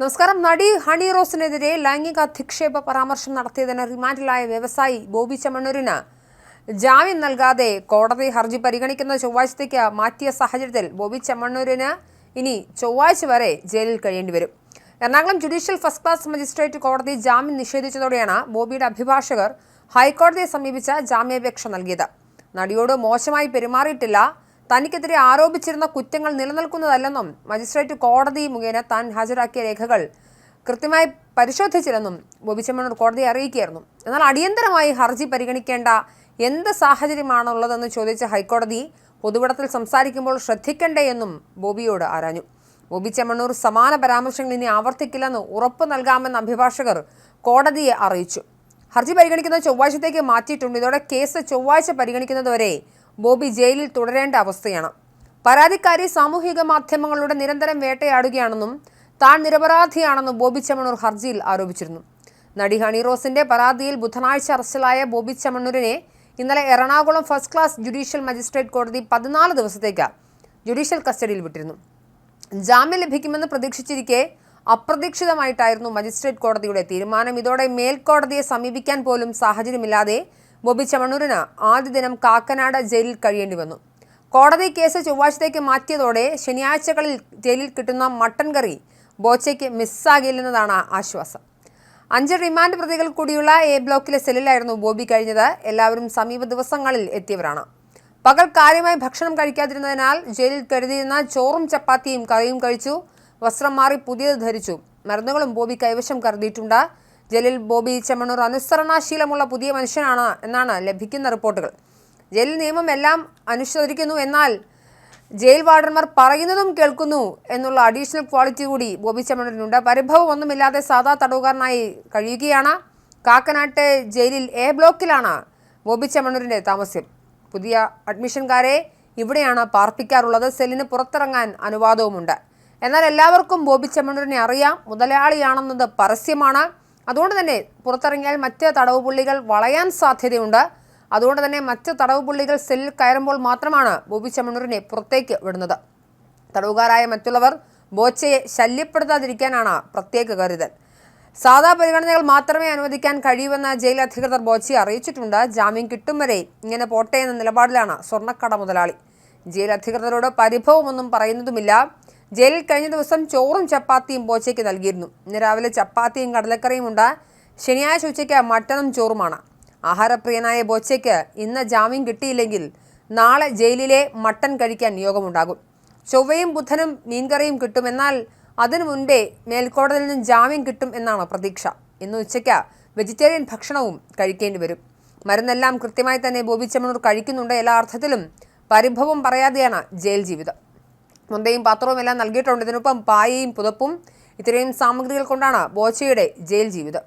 നമസ്കാരം. നടി ഹണി റോസിനെതിരെ ലൈംഗിക അധിക്ഷേപ പരാമർശം നടത്തിയതിന് റിമാൻഡിലായ വ്യവസായി ബോബി ചെമ്മണ്ണൂരിന് ജാമ്യം നൽകാതെ കോടതി ഹർജി പരിഗണിക്കുന്ന ചൊവ്വാഴ്ചത്തേക്ക് മാറ്റിയ സാഹചര്യത്തിൽ ബോബി ചെമ്മണ്ണൂരിന് ഇനി ചൊവ്വാഴ്ച വരെ ജയിലിൽ കഴിയേണ്ടി വരും. Ernakulam judicial first class magistrate കോടതി ജാമ്യം നിഷേധിച്ചതോടെയാണ് ബോബിയുടെ അഭിഭാഷകർ ഹൈക്കോടതിയെ സമീപിച്ച ജാമ്യാപേക്ഷ നൽകിയത്. നടിയോട് മോശമായി പെരുമാറിയിട്ടില്ല. തനിക്കെതിരെ ആരോപിച്ചിരുന്ന കുറ്റങ്ങൾ നിലനിൽക്കുന്നതല്ലെന്നും മജിസ്ട്രേറ്റ് കോടതി മുഖേന താൻ ഹാജരാക്കിയ രേഖകൾ കൃത്യമായി പരിശോധിച്ചില്ലെന്നും ബോബി ചെമ്മണ്ണൂർ കോടതിയെ അറിയിക്കുകയായിരുന്നു. എന്നാൽ അടിയന്തരമായി ഹർജി പരിഗണിക്കേണ്ട എന്ത് സാഹചര്യമാണുള്ളതെന്ന് ചോദിച്ച ഹൈക്കോടതി പൊതുവിടത്തിൽ സംസാരിക്കുമ്പോൾ ശ്രദ്ധിക്കണ്ടേ എന്നും ബോബിയോട് ആരാഞ്ഞു. ബോബി ചെമ്മണ്ണൂർ സമാന പരാമർശങ്ങൾ ഇനി ആവർത്തിക്കില്ലെന്ന് ഉറപ്പ് നൽകാമെന്ന് അഭിഭാഷകർ കോടതിയെ അറിയിച്ചു. ഹർജി പരിഗണിക്കുന്നത് ചൊവ്വാഴ്ചത്തേക്ക് മാറ്റിയിട്ടുണ്ട്. ഇതോടെ കേസ് ചൊവ്വാഴ്ച പരിഗണിക്കുന്നതുവരെ ബോബി ജയിലിൽ തുടരേണ്ട അവസ്ഥയാണ്. പരാതിക്കാരി സാമൂഹിക മാധ്യമങ്ങളുടെ നിരന്തരം വേട്ടയാടുകയാണെന്നും താൻ നിരപരാധിയാണെന്നും ബോബി ചമണൂർ ഹർജിയിൽ ആരോപിച്ചിരുന്നു. നടി ഹണി റോസിന്റെ പരാതിയിൽ ബുധനാഴ്ച അറസ്റ്റിലായ ബോബി ചമണൂരിനെ ഇന്നലെ Ernakulam first class judicial magistrate കോടതി പതിനാല് ദിവസത്തേക്ക് ജുഡീഷ്യൽ കസ്റ്റഡിയിൽ വിട്ടിരുന്നു. ജാമ്യം ലഭിക്കുമെന്ന് പ്രതീക്ഷിച്ചിരിക്കെ അപ്രതീക്ഷിതമായിട്ടായിരുന്നു മജിസ്ട്രേറ്റ് കോടതിയുടെ തീരുമാനം. ഇതോടെ മേൽക്കോടതിയെ സമീപിക്കാൻ പോലും സാഹചര്യമില്ലാതെ ബോബി ചമണൂരിന് ആദ്യ ദിനം കാക്കനാട് ജയിലിൽ കഴിയേണ്ടി വന്നു. കോടതി കേസ് ചൊവ്വാഴ്ചത്തേക്ക് മാറ്റിയതോടെ ശനിയാഴ്ചകളിൽ ജയിലിൽ കിട്ടുന്ന മട്ടൻ കറി ബോച്ചയ്ക്ക് മിസ്സാകില്ലെന്നതാണ് ആശ്വാസം. അഞ്ച് റിമാൻഡ് പ്രതികൾ കൂടിയുള്ള എ ബ്ലോക്കിലെ സെല്ലിലായിരുന്നു ബോബി കഴിഞ്ഞത്. എല്ലാവരും സമീപ ദിവസങ്ങളിൽ എത്തിയവരാണ്. പകൽ കാര്യമായി ഭക്ഷണം കഴിക്കാതിരുന്നതിനാൽ ജയിലിൽ കരുതിയിരുന്ന ചോറും ചപ്പാത്തിയും കറിയും കഴിച്ചു. വസ്ത്രം മാറി പുതിയത് ധരിച്ചു. മരുന്നുകളും ബോബി കൈവശം കരുതിയിട്ടുണ്ട്. ജയിലിൽ ബോബി ചെമ്മണൂർ അനുസരണാശീലമുള്ള പുതിയ മനുഷ്യനാണ് എന്നാണ് ലഭിക്കുന്ന റിപ്പോർട്ടുകൾ. ജയിൽ നിയമം എല്ലാം അനുസരിക്കുന്നു എന്നാൽ ജയിൽ വാർഡന്മാർ പറയുന്നതും കേൾക്കുന്നു എന്നുള്ള അഡീഷണൽ ക്വാളിറ്റി കൂടി ബോബി ചെമ്മണൂരിനുണ്ട്. പരിഭവം ഒന്നുമില്ലാതെ സാധാ തടവുകാരനായി കഴിയുകയാണ്. കാക്കനാട്ടെ ജയിലിൽ എ ബ്ലോക്കിലാണ് ബോബി ചെമ്മണൂരിന്റെ താമസ്യം. പുതിയ അഡ്മിഷൻകാരെ ഇവിടെയാണ് പാർപ്പിക്കാറുള്ളത്. സെല്ലിന് പുറത്തിറങ്ങാൻ അനുവാദവുമുണ്ട്. എന്നാൽ എല്ലാവർക്കും ബോബി ചെമ്മണൂരിനെ അറിയാം. മുതലാളിയാണെന്നത് പരസ്യമാണ്. അതുകൊണ്ട് തന്നെ പുറത്തിറങ്ങിയാൽ മറ്റ് തടവ് പുള്ളികൾ വളയാൻ സാധ്യതയുണ്ട്. അതുകൊണ്ട് തന്നെ മറ്റ് തടവ് പുള്ളികൾ സെല്ലിൽ കയറുമ്പോൾ മാത്രമാണ് ബോബി ചെമ്മണ്ണൂരിനെ പുറത്തേക്ക് വിടുന്നത്. തടവുകാരായ മറ്റുള്ളവർ ബോച്ചയെ ശല്യപ്പെടുത്താതിരിക്കാനാണ് പ്രത്യേക കരുതൽ. സാധാ പരിഗണനകൾ മാത്രമേ അനുവദിക്കാൻ കഴിയൂവെന്ന് ജയിൽ അധികൃതർ ബോച്ചയെ അറിയിച്ചിട്ടുണ്ട്. ജാമ്യം കിട്ടും വരെ ഇങ്ങനെ പോട്ടെ എന്ന നിലപാടിലാണ് സ്വർണക്കട മുതലാളി. ജയിൽ അധികൃതരോട് പരിഭവമൊന്നും പറയുന്നതുമില്ല. ജയിലിൽ കഴിഞ്ഞ ദിവസം ചോറും ചപ്പാത്തിയും ബോച്ചയ്ക്ക് നൽകിയിരുന്നു. ഇന്ന് രാവിലെ ചപ്പാത്തിയും കടലക്കറിയും ഉണ്ട്. ശനിയാഴ്ച ഉച്ചയ്ക്ക് മട്ടനും ചോറുമാണ്. ആഹാരപ്രിയനായ ബോച്ചയ്ക്ക് ഇന്ന് ജാമ്യം കിട്ടിയില്ലെങ്കിൽ നാളെ ജയിലിലെ മട്ടൻ കഴിക്കാൻ യോഗമുണ്ടാകും ചൊവ്വയും ബുധനും മീൻകറിയും കിട്ടും എന്നാൽ അതിനു മുൻപേ മേൽക്കോടതിയിൽ നിന്നും ജാമ്യം കിട്ടും എന്നാണ് പ്രതീക്ഷ. ഇന്ന് ഉച്ചയ്ക്ക് വെജിറ്റേറിയൻ ഭക്ഷണവും കഴിക്കേണ്ടി വരും. മരുന്നെല്ലാം കൃത്യമായി തന്നെ ബോബി ചെമ്മണൂർ കഴിക്കുന്നുണ്ട് എല്ലാ അർത്ഥത്തിലും പരിഭവം പറയാതെയാണ് ജയിൽ ജീവിതം. മുന്തയും പാത്രവും എല്ലാം നൽകിയിട്ടുണ്ട്. ഇതിനൊപ്പം പായയും പുതപ്പും ഇത്രയും സാമഗ്രികൾ കൊണ്ടാണ് ബോച്ചയുടെ ജയിൽ ജീവിതം.